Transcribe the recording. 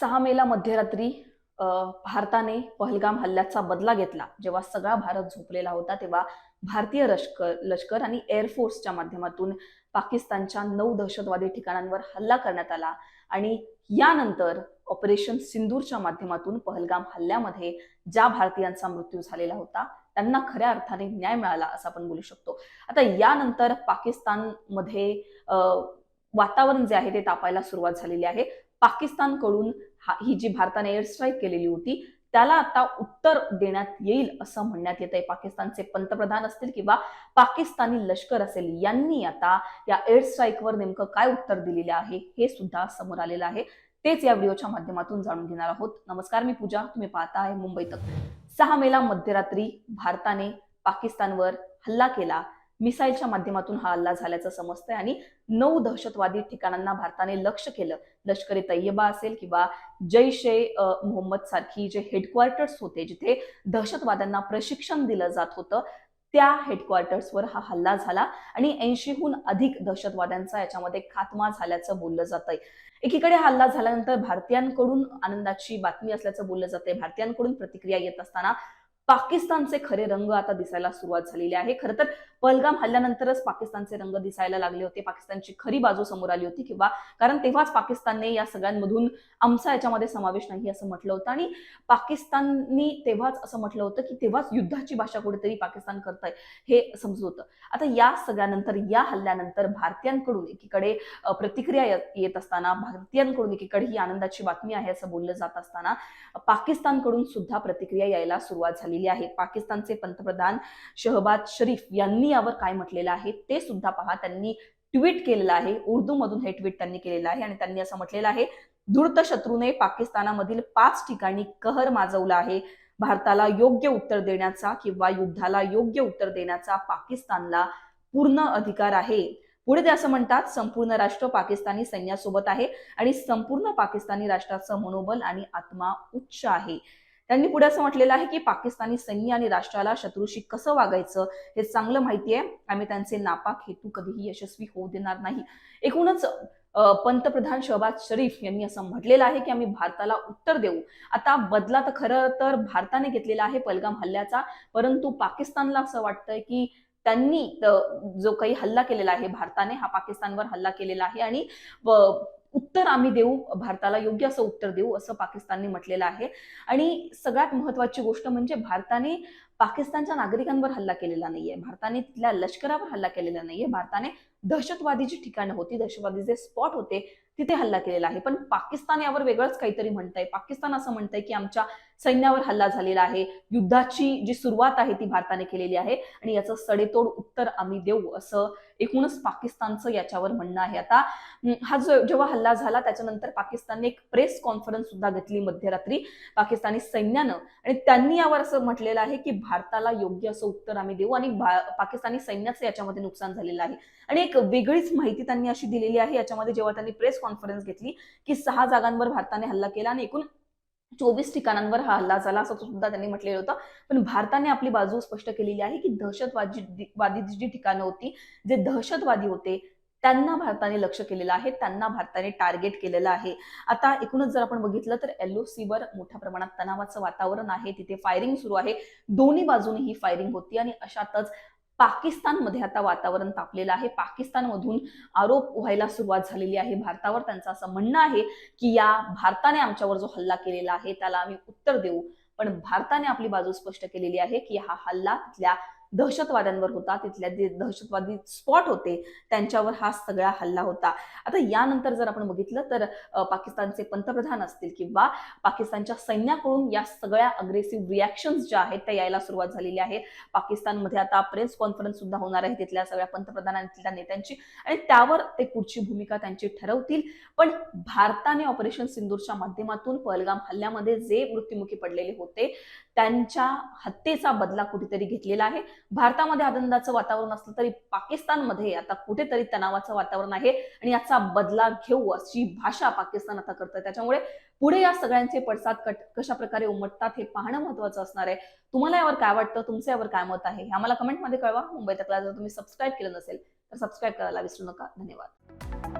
सहा मेला मध्यरात्री भारताने पहलगाम हल्ल्याचा बदला घेतला. जेव्हा सगळा भारत झोपलेला होता तेव्हा भारतीय लष्कर लष्कर आणि एअरफोर्सच्या माध्यमातून पाकिस्तानच्या नऊ दहशतवादी ठिकाणांवर हल्ला करण्यात आला आणि यानंतर ऑपरेशन सिंदूरच्या माध्यमातून पहलगाम हल्ल्यामध्ये ज्या भारतीयांचा मृत्यू झालेला होता त्यांना खऱ्या अर्थाने न्याय मिळाला असं आपण बोलू शकतो. आता यानंतर पाकिस्तानमध्ये वातावरण जे आहे ते तापायला सुरुवात झालेली आहे. पाकिस्तानकडून ही जी भारताने एअर स्ट्राईक केलेली होती त्याला आता उत्तर देण्यात येईल असं म्हणण्यात येत आहे पाकिस्तानचे पंतप्रधान असतील किंवा पाकिस्तानी लष्कर असेल यांनी आता या एअर स्ट्राईकवर नेमकं काय उत्तर दिलेलं आहे हे सुद्धा समोर आलेलं आहे. तेच या व्हिडिओच्या माध्यमातून जाणून घेणार आहोत. नमस्कार मी पूजा. तुम्ही पाहता आहे मुंबईत सहा मेला मध्यरात्री भारताने पाकिस्तानवर हल्ला केला. मिसाईलच्या माध्यमातून हा हल्ला झाल्याचं समजतंय आणि नऊ दहशतवादी ठिकाणांना भारताने लक्ष केलं. लष्करी तय्यबा असेल किंवा जैश ए मोहम्मद सारखी जे हेडक्वार्टर्स होते जिथे दहशतवाद्यांना प्रशिक्षण दिलं जात होतं त्या हेडक्वार्टर्सवर हा हल्ला झाला आणि ऐंशीहून अधिक दहशतवाद्यांचा याच्यामध्ये खात्मा झाल्याचं बोललं जात एकीकडे हा हल्ला झाल्यानंतर भारतीयांकडून आनंदाची बातमी असल्याचं बोललं जाते भारतीयांकडून प्रतिक्रिया येत असताना पाकिस्तानचे खरे रंग आता दिसायला सुरुवात झालेली आहे. खरं तर पलगाम हल्ल्यानंतरच पाकिस्तानचे रंग दिसायला लागले होते. पाकिस्तानची खरी बाजू समोर आली होती किंवा कारण तेव्हाच पाकिस्तानने या सगळ्यांमधून आमचा याच्यामध्ये समावेश नाही असं म्हटलं होतं. आणि पाकिस्ताननी तेव्हाच असं म्हटलं होतं की तेव्हाच युद्धाची भाषा कुठेतरी पाकिस्तान करतंय हे समजत होतं. आता या सगळ्यानंतर या हल्ल्यानंतर भारतीयांकडून एकीकडे प्रतिक्रिया येत- येत असताना भारतीयांकडून एकीकडे ही आनंदाची बातमी आहे असं बोललं जात असताना पाकिस्तानकडून सुद्धा प्रतिक्रिया यायला सुरुवात झाली केली आहे. पाकिस्तानचे पंतप्रधान शहबाज शरीफ यांनी यावर काय म्हटलेलं आहे? ते सुद्धा पहा. त्यांनी ट्विट केलेलं आहे. उर्दू मधून हे ट्विट त्यांनी केलेलं आहे आणि त्यांनी असं म्हटलेलं आहे धूर्त शत्रूने पाकिस्तानामधील पाच ठिकाणी कहर माजवला आहे. भारताला योग्य उत्तर देण्याचा किंवा युद्धाला योग्य उत्तर देण्याचा पाकिस्तानला पूर्ण अधिकार आहे. पुढे ते असं म्हणतात संपूर्ण राष्ट्र पाकिस्तानी सैन्यासोबत आहे आणि संपूर्ण पाकिस्तानी राष्ट्राचं मनोबल आणि आत्मा उच्च आहे. त्यांनी पुढे असं म्हटलेलं आहे की पाकिस्तानी सैन्य आणि राष्ट्राला शत्रूशी कसं वागायचं हे चांगलं माहिती आहे. आम्ही त्यांचे नापाक हेतू कधीही यशस्वी होऊ देणार नाही. एकूणच पंतप्रधान शहबाज शरीफ यांनी असं म्हटलेलं आहे की आम्ही भारताला उत्तर देऊ. आता बदला तर खरं तर भारताने घेतलेला आहे पलगाम हल्ल्याचा परंतु पाकिस्तानला असं वाटतंय की त्यांनी जो काही हल्ला केलेला आहे भारताने हा पाकिस्तानवर हल्ला केलेला आहे आणि उत्तर आम्ही देऊ भारताला योग्य असं उत्तर देऊ असं पाकिस्तानने म्हटलेलं आहे. आणि सगळ्यात महत्वाची गोष्ट म्हणजे भारताने पाकिस्तानच्या नागरिकांवर हल्ला केलेला नाहीये. भारताने तिथल्या लष्करावर हल्ला केलेला नाहीये. भारताने दहशतवादी जी ठिकाणं होती दहशतवादीचे स्पॉट होते तिथे हल्ला केलेला आहे. पण पाकिस्तान यावर वेगळंच काहीतरी म्हणतंय. पाकिस्तान असं म्हणतंय की आमच्या सैन्यावर हल्ला झालेला आहे. युद्धाची जी सुरुवात आहे ती भारताने केलेली आहे. आणि याचं सडेतोड उत्तर आम्ही देऊ असं एकूणच पाकिस्तानचं याच्यावर म्हणणं आहे. आता हा जो जेव्हा हल्ला झाला त्याच्यानंतर पाकिस्तानने एक प्रेस कॉन्फरन्स सुद्धा घेतली मध्यरात्री. पाकिस्तानी सैन्यानं. आणि त्यांनी यावर असं म्हटलेलं आहे की भारताला योग्य असं उत्तर आम्ही देऊ आणि भा- पाकिस्तानी सैन्याचं याच्यामध्ये नुकसान झालेलं आहे. आणि एक वेगळीच माहिती त्यांनी अशी दिलेली आहे. याच्यामध्ये जेव्हा त्यांनी प्रेस कॉन्फरन्स घेतली की सहा जागांवर भारताने हल्ला केला आणि एकूण चोवीस ठिकाणांवर हा हल्ला झाला असं सुद्धा त्यांनी म्हटलेलं होतं. पण भारताने आपली बाजू स्पष्ट केलेली आहे की दहशतवादी वादी जी ठिकाणं होती जे दहशतवादी होते त्यांना भारताने लक्ष केलेलं आहे त्यांना भारताने टार्गेट केलेलं आहे. आता एकूणच जर आपण बघितलं तर LOC वर मोठ्या प्रमाणात तणावाचं वातावरण आहे. तिथे फायरिंग सुरू आहे. दोन्ही बाजूने ही फायरिंग होती आणि अशातच पाकिस्तानमध्ये आता वातावरण तापलेलं आहे. पाकिस्तानमधून आरोप व्हायला सुरुवात झालेली आहे. भारतावर त्यांचं असं म्हणणं आहे की या भारताने आमच्यावर जो हल्ला केलेला आहे त्याला आम्ही उत्तर देऊ. पण भारताने आपली बाजू स्पष्ट केलेली आहे की हा हल्ला तिथल्या दहशतवाद्यांवर होता तिथल्या जे दहशतवादी स्पॉट होते त्यांच्यावर हा सगळा हल्ला होता. आता यानंतर जर आपण बघितलं तर पाकिस्तानचे पंतप्रधान असतील किंवा पाकिस्तानच्या सैन्याकडून या सगळ्या अग्रेसिव्ह रिॲक्शन्स ज्या आहेत त्या यायला सुरुवात झालेली आहे. पाकिस्तानमध्ये आता प्रेस कॉन्फरन्स सुद्धा होणार आहे तिथल्या सगळ्या पंतप्रधानांच्या नेत्यांची आणि त्यावर ते पुढची भूमिका त्यांची ठरवतील. पण भारताने ऑपरेशन सिंदूरच्या माध्यमातून पहलगाम हल्ल्यामध्ये जे मृत्युमुखी पडलेले होते त्यांच्या हत्येचा बदला कुठेतरी घेतलेला आहे. भारतामध्ये आनंदाचं वातावरण असलं तरी पाकिस्तानमध्ये आता कुठेतरी तणावाचं वातावरण आहे आणि याचा बदला घेऊ अशी भाषा पाकिस्तान आता करतं त्याच्यामुळे पुढे या सगळ्यांचे पडसाद कट कशा प्रकारे उमटतात हे पाहणं महत्वाचं असणार आहे. तुम्हाला यावर काय वाटतं? तुमचं यावर काय मत आहे? हे आम्हाला कमेंटमध्ये कळवा. मुंबई तकला जर तुम्ही सबस्क्राईब केलं नसेल तर सबस्क्राईब करायला विसरू नका. धन्यवाद.